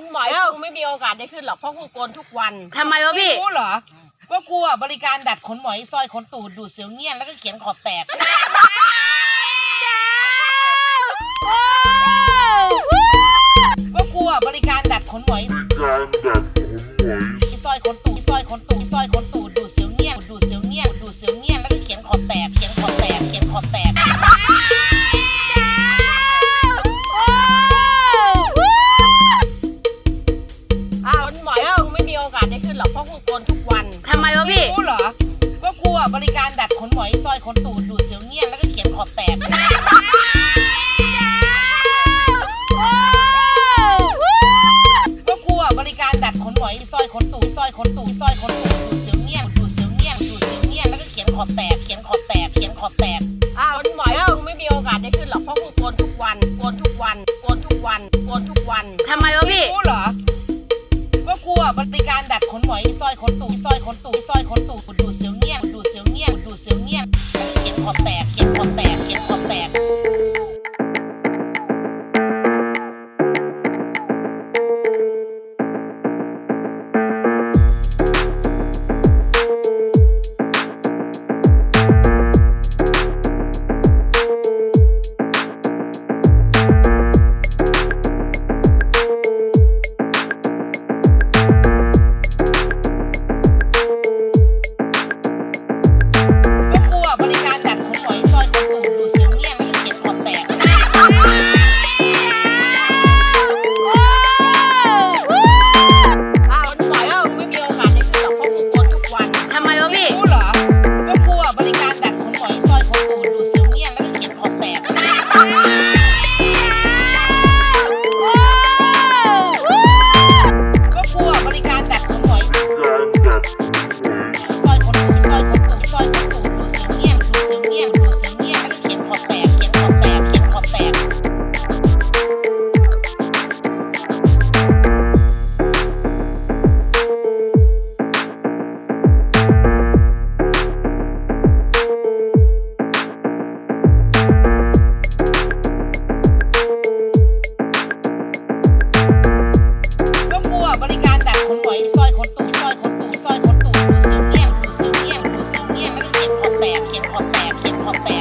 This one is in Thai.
นหมอยกูไม่มีโอกาสได้ขึ้นหรอกเพราะกูโกนทุกวันทำไมวะพี่ รู้เหรอว่ากูอะบริการดัดขนหมอยซอยขนตูดดูดเสียวเงี้ยนแล้วก็เขียนขอบแตก ว่ากูอะบริการดัดขนหมอยการดัดผมหมอยซอยขนตูดซอยขนตูดซอยขนตูด หรอกเพราะกูโกนทุกวันทำไมวะพี่ รู้เหรอว่ากูอะบริการดัดขนหมอยซอยขนตูดดูดเสียวเงี้ยนแล้วก็เขียนขอบแตกว่ากูอะบริการดัดขนหมอยซอยขนตูดซอยขนตูดซอยขนตูดดูดเสียวเงี้ยนดูดเสียวเงี้ยนดูดเสียวเงี้ยนแล้วก็เขียนขอบแตกเขียนขอบแตกเขียนขอบแตกคนหมอยกูไม่มีโอกาสได้ขึ้นหรอกเพราะกูโกนทุกวันโกนทุกวันโกนทุกวันโกนทุกวันทำไมว ขนหมอยซอยขนตูดซอยขนตูดซอยขนตูดดูเสียวนี้ hop back, hip hop back.